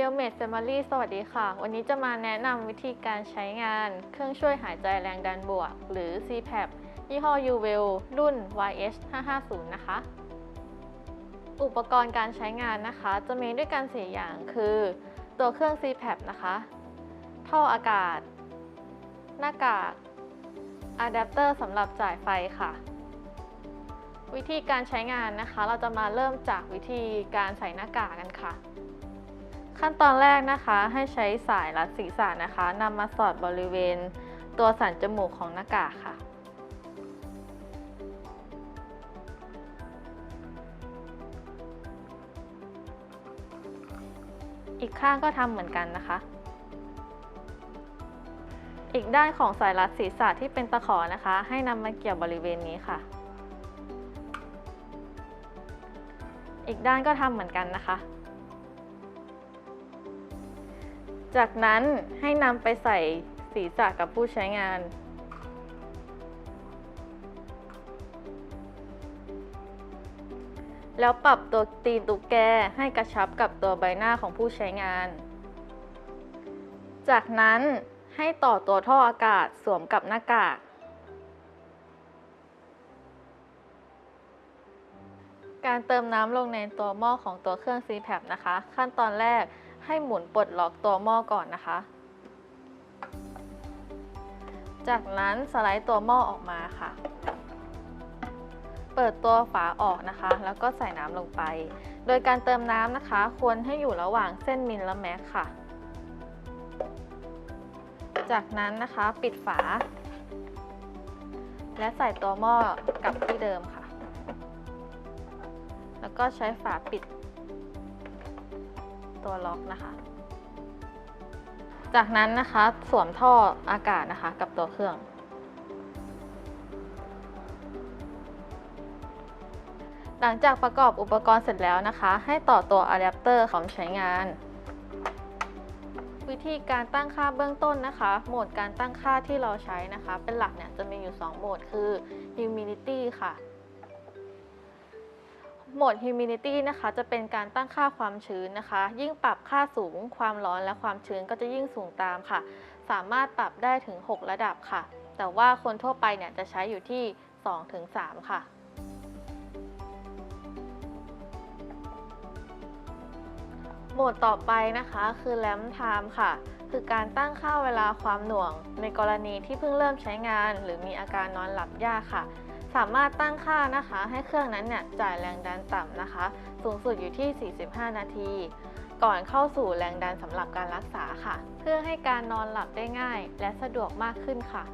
เรียวเมดแฟมิลี่สวัสดีค่ะ วันนี้จะมาแนะนำวิธีการใช้งาน เครื่องช่วยหายใจแรงดันบวก หรือ CPAP ยี่ห้อ u w e l รุ่น YH 550 นะคะ อุปกรณ์การใช้งานนะคะ จะมีด้วยกัน 4 อย่างคือ ตัวเครื่อง CPAP นะคะ ท่ออากาศ หน้ากากอะแดปเตอร์สำหรับจ่ายไฟค่ะวิธีการใช้งานนะคะ เราจะมาเริ่มจากวิธีการใส่หน้ากากกันค่ะ ขั้นตอนแรกนะคะให้ใช้สายรัดศีรษะนะคะนำมาสอดบริเวณตัวสันจมูกของหน้ากากค่ะ อีกข้างก็ทำเหมือนกันนะคะ อีกด้านของสายรัดศีรษะที่เป็นตะขอนะคะ ให้นำมาเกี่ยวบริเวณนี้ค่ะ อีกด้านก็ทำเหมือนกันนะคะ จากนั้นให้นำไปใส่ศีรษะกับผู้ใช้งาน แล้วปรับตัวตีนตุ๊กแกให้กระชับกับตัวใบหน้าของผู้ใช้งาน จากนั้นให้ต่อตัวท่ออากาศสวมกับหน้ากาก การเติมน้ำลงในตัวหม้อของตัวเครื่อง CPAP นะคะ ขั้นตอนแรก ให้หมุนปลดล็อกตัวหม้อก่อนนะคะ จากนั้นสไลด์ตัวหม้อออกมาค่ะ เปิดตัวฝาออกนะคะ แล้วก็ใส่น้ำลงไป โดยการเติมน้ำนะคะ ควรให้อยู่ระหว่างเส้นมิลและแม็กค่ะ จากนั้นนะคะปิดฝา และใส่ตัวหม้อกลับที่เดิมค่ะ แล้วก็ใช้ฝาปิด ตัวล็อกนะคะ จากนั้นนะคะสวมท่ออากาศนะคะกับตัวเครื่อง หลังจากประกอบอุปกรณ์เสร็จแล้วนะคะ ให้ต่อตัวอะแดปเตอร์ของใช้งาน วิธีการตั้งค่าเบื้องต้นนะคะ โหมดการตั้งค่าที่เราใช้นะคะ เป็นหลักเนี่ยจะมีอยู่ 2 โหมดคือ humidity ค่ะ โหมด humidity นะคะ จะเป็นการตั้งค่าความชื้นนะคะ ยิ่งปรับค่าสูงความร้อนและความชื้นก็จะยิ่งสูงตามค่ะ สามารถปรับได้ถึง 6 ระดับค่ะ แต่ว่าคนทั่วไปเนี่ยจะใช้อยู่ที่ 2-3 ค่ะโหมดต่อไปนะคะคือ lamp time ค่ะ คือการตั้งค่าเวลาความหน่วง ในกรณีที่เพิ่งเริ่มใช้งาน หรือมีอาการนอนหลับยากค่ะ สามารถตั้งค่านะคะ ให้เครื่องนั้นเนี่ยจ่ายแรงดันต่ำนะคะ สูงสุดอยู่ที่ 45 นาที ก่อนเข้าสู่แรงดันสำหรับการรักษาค่ะ เพื่อให้การนอนหลับได้ง่าย และสะดวกมากขึ้นค่ะ